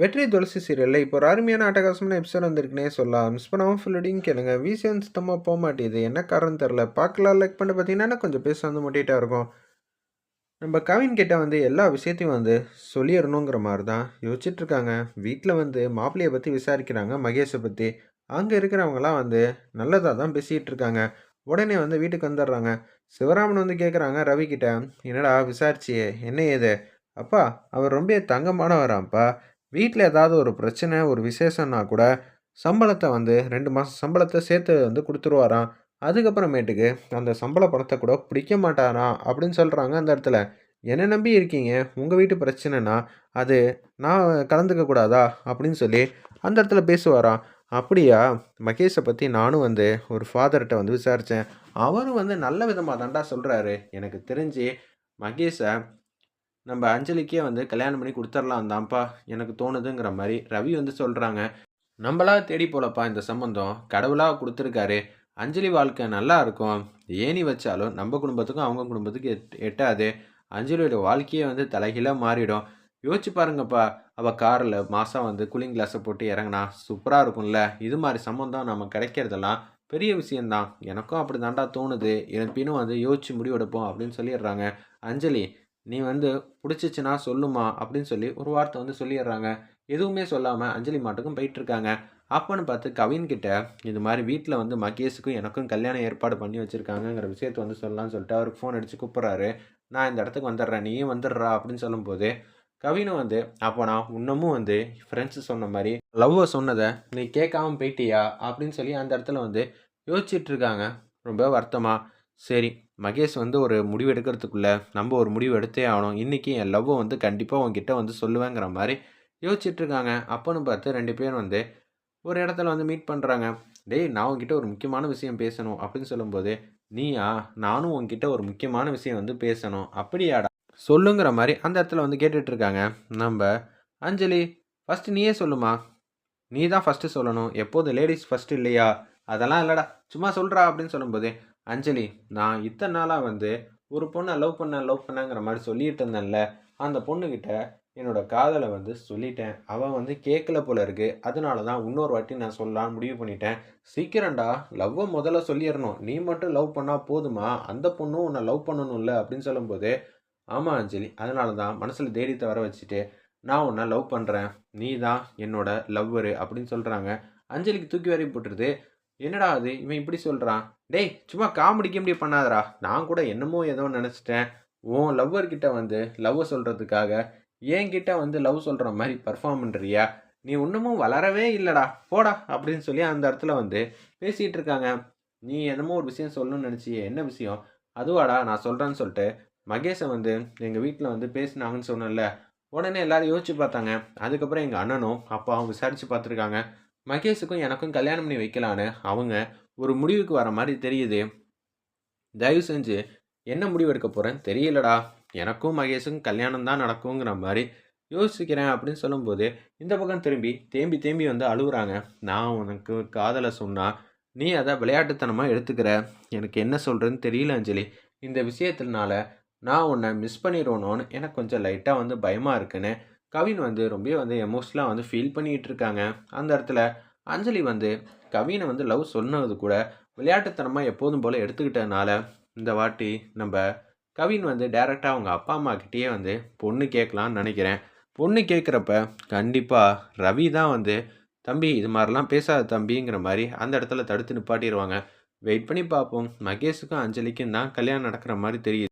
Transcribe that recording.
வெற்றி துளசி சீரியலில் இப்போ ஒரு அருமையான அட்டகாசமான எபிசோட் வந்திருக்குனே சொல்லலாம். மிஸ் பண்ணாமல் ஃபுல்லடியும் கேளுங்க. விசியன் சுத்தமாக போக மாட்டேது. என்ன காரணம் தெரில பார்க்கலாம். லைக் பண்ணி பார்த்தீங்கன்னா கொஞ்சம் பேச வந்து முட்டிகிட்டா இருக்கும். நம்ம கவின் கிட்ட வந்து எல்லா விஷயத்தையும் வந்து சொல்லிடணுங்கிற மாதிரி தான் யோசிச்சுட்ருக்காங்க வீட்டில் வந்து மாப்பிள்ளையை பற்றி விசாரிக்கிறாங்க. மகேஷை பற்றி அங்கே இருக்கிறவங்களாம் வந்து நல்லதாக தான் பேசிகிட்டு இருக்காங்க. உடனே வந்து வீட்டுக்கு வந்துடுறாங்க. சிவராமன் வந்து கேட்குறாங்க ரவி கிட்ட என்னடா விசாரிச்சியே? என்ன ஏது? அப்பா அவர் ரொம்ப தங்கமானவராம்ப்பா. வீட்டில் ஏதாவது ஒரு பிரச்சனை ஒரு விசேஷம்னா கூட சம்பளத்தை வந்து ரெண்டு மாதம் சம்பளத்தை சேர்த்து வந்து கொடுத்துருவாராம். அதுக்கப்புறமேட்டுக்கு அந்த சம்பள பணத்தை கூட பிடிக்க மாட்டாராம் அப்படின்னு சொல்கிறாங்க அந்த இடத்துல. என்னை நம்பி இருக்கீங்க உங்கள் வீட்டு பிரச்சனைனா அது நான் கலந்துக்க கூடாதா அப்படின்னு சொல்லி அந்த இடத்துல பேசுவாராம். அப்படியா? மகேஷை பற்றி நானும் வந்து ஒரு ஃபாதர்கிட்ட வந்து விசாரித்தேன் அவரும் வந்து நல்ல விதமாக தாண்டா சொல்கிறாரு எனக்கு தெரிஞ்சு மகேஷை நம்ம அஞ்சலிக்கே வந்து கல்யாணம் பண்ணி கொடுத்துர்லாம் தான்ப்பா எனக்கு தோணுதுங்கிற மாதிரி ரவி வந்து சொல்கிறாங்க நம்மளா தேடி போலப்பா இந்த சம்மந்தம் கடவுளாக கொடுத்துருக்காரு. அஞ்சலி வாழ்க்கை நல்லா இருக்கும். ஏணி வச்சாலும் நம்ம குடும்பத்துக்கும் அவங்க குடும்பத்துக்கும் எட் எட்டாது. அஞ்சலியோட வாழ்க்கையே வந்து தலைகீழாக மாறிடும். யோசிச்சு பாருங்கப்பா. அவள் காரில் மாதம் வந்து கூலிங் கிளாஸை போட்டு இறங்கினா சூப்பராக இருக்கும்ல. இது மாதிரி சம்மந்தம் நம்ம கிடைக்கிறதெல்லாம் பெரிய விஷயந்தான் எனக்கும் அப்படி தாண்டா தோணுது. இருப்பினும் வந்து யோசிச்சு முடிவெடுப்போம் அப்படின்னு சொல்லிடுறாங்க. அஞ்சலி நீ வந்து பிடிச்சிச்சின்னா சொல்லுமா அப்படின்னு சொல்லி ஒரு வார்த்தை வந்து சொல்லிடுறாங்க. எதுவுமே சொல்லாமல் அஞ்சலி மாட்டுக்கும் போயிட்டுருக்காங்க. அப்போன்னு பார்த்து கவின் கிட்ட இது மாதிரி வீட்டில் வந்து மகேஷுக்கும் எனக்கும் கல்யாணம் ஏற்பாடு பண்ணி வச்சுருக்காங்கங்கிற விஷயத்தை வந்து சொல்லலாம்னு சொல்லிட்டு அவருக்கு ஃபோன் அடித்து கூப்பிட்றாரு. நான் இந்த இடத்துக்கு வந்துடுறேன். நீயும் வந்துடுறா அப்படின்னு சொல்லும்போது கவினும் வந்து அப்போ நான் இன்னமும் வந்து ஃப்ரெண்ட்ஸு சொன்ன மாதிரி லவ்வை சொன்னதை நீ கேட்காம போயிட்டியா? அப்படின்னு சொல்லி அந்த இடத்துல வந்து யோசிச்சுட்டு இருக்காங்க. ரொம்ப வருத்தமாக சரி மகேஷ் வந்து ஒரு முடிவு எடுக்கிறதுக்குள்ள நம்ம ஒரு முடிவு எடுத்தே ஆகணும். இன்றைக்கி என் லவ்வை வந்து கண்டிப்பாக உங்ககிட்ட வந்து சொல்லுவேங்கிற மாதிரி யோசிச்சுட்ருக்காங்க அப்போன்னு பார்த்து ரெண்டு பேரும் வந்து ஒரு இடத்துல வந்து மீட் பண்ணுறாங்க டேய் நான் உங்ககிட்ட ஒரு முக்கியமான விஷயம் பேசணும் அப்படின்னு சொல்லும்போது நீயா? நானும் உங்ககிட்ட ஒரு முக்கியமான விஷயம் வந்து பேசணும். அப்படியாடா? சொல்லுங்கிற மாதிரி அந்த இடத்துல வந்து கேட்டுட்ருக்காங்க நம்ம அஞ்சலி ஃபஸ்ட்டு நீயே சொல்லுமா? நீ தான் ஃபஸ்ட்டு சொல்லணும். எப்போதும் லேடிஸ் ஃபஸ்ட்டு இல்லையா? அதெல்லாம் இல்லைடா. சும்மா சொல்கிறா அப்படின்னு சொல்லும்போது அஞ்சலி நான் இத்தனை நாளாக வந்து ஒரு பொண்ணை லவ் பண்ண லவ் பண்ணங்கிற மாதிரி சொல்லிட்டு இருந்தேன்ல அந்த பொண்ணுக்கிட்ட என்னோட காதலை வந்து சொல்லிட்டேன். அவன் வந்து கேட்கல போல இருக்கு. அதனால தான் இன்னொரு வாட்டி நான் சொல்லலாம் முடிவு பண்ணிட்டேன். சீக்கிரம்டா லவ்வை முதல்ல சொல்லிடணும். நீ மட்டும் லவ் பண்ணால் போதுமா? அந்த பொண்ணும் உன்னை லவ் பண்ணணும்ல அப்படின்னு சொல்லும்போது ஆமாம் அஞ்சலி அதனால தான் மனசில் தைரியத்தை வர வச்சுட்டு நான் உன்னை லவ் பண்ணுறேன் நீ தான் என்னோட லவ்வரு அப்படின்னு சொல்கிறாங்க அஞ்சலிக்கு தூக்கி வரை போட்டுருது. என்னடா அது? இவன் இப்படி சொல்கிறான் டேய் சும்மா காமெடி இப்படி பண்ணாதடா. நான் கூட என்னமோ ஏதோ நினச்சிட்டேன். உன் லவ்வர்கிட்ட வந்து லவ்வை சொல்கிறதுக்காக என்கிட்ட வந்து லவ் சொல்கிற மாதிரி பர்ஃபார்ம் பண்ணுறியா நீ இன்னமும் வளரவே இல்லைடா. போடா அப்படின்னு சொல்லி அந்த இடத்துல வந்து பேசிகிட்டு இருக்காங்க. நீ என்னமோ ஒரு விஷயம் சொல்லணும்னு நினச்சியே. என்ன விஷயம்? அதுவாடா நான் சொல்கிறேன்னு சொல்லிட்டு மகேஷை வந்து எங்கள் வீட்டில் வந்து பேசினாங்கன்னு சொன்னல உடனே எல்லோரும் யோசிச்சு பார்த்தாங்க. அதுக்கப்புறம் எங்கள் அண்ணனும் அப்பாவும் விசாரித்து பார்த்துருக்காங்க. மகேஷுக்கும் எனக்கும் கல்யாணம் பண்ணி வைக்கலான்னு அவங்க ஒரு முடிவுக்கு வர மாதிரி தெரியுது. தயவு செஞ்சு என்ன முடிவு எடுக்க போகிறேன்னு தெரியலடா. எனக்கும் மகேஷுக்கும் கல்யாணம் தான் நடக்குங்கிற மாதிரி யோசிக்கிறேன் அப்படின்னு சொல்லும்போது இந்த பக்கம் திரும்பி தேம்பி தேம்பி வந்து அழுகுறாங்க நான் உனக்கு காதலை சொன்னால் நீ அதை விளையாட்டுத்தனமாக எடுத்துக்கிற. எனக்கு என்ன சொல்கிறேன்னு தெரியல அஞ்சலி. இந்த விஷயத்தினால நான் உன்னை மிஸ் பண்ணிடுவோனோன்னு எனக்கு கொஞ்சம் லைட்டாக வந்து பயமாக இருக்குன்னு கவின் வந்து ரொம்ப வந்து எமோஷ்னலாக வந்து ஃபீல் பண்ணிகிட்டு இருக்காங்க அந்த இடத்துல அஞ்சலி வந்து கவினை வந்து லவ் சொன்னது கூட விளையாட்டுத்தனமாக எப்போதும் போல் எடுத்துக்கிட்டதுனால இந்த வாட்டி நம்ம கவின் வந்து டேரெக்டாக அவங்க அப்பா அம்மா கிட்டேயே வந்து பொண்ணு கேட்கலான்னு நினைக்கிறேன். பொண்ணு கேட்குறப்ப கண்டிப்பாக ரவி தான் வந்து தம்பி இது மாதிரிலாம் பேசாத தம்பிங்கிற மாதிரி அந்த இடத்துல தடுத்து நிப்பாட்டிடுவாங்க வெயிட் பண்ணி பார்ப்போம். மகேஷுக்கும் அஞ்சலிக்கும் தான் கல்யாணம் நடக்கிற மாதிரி தெரியுது.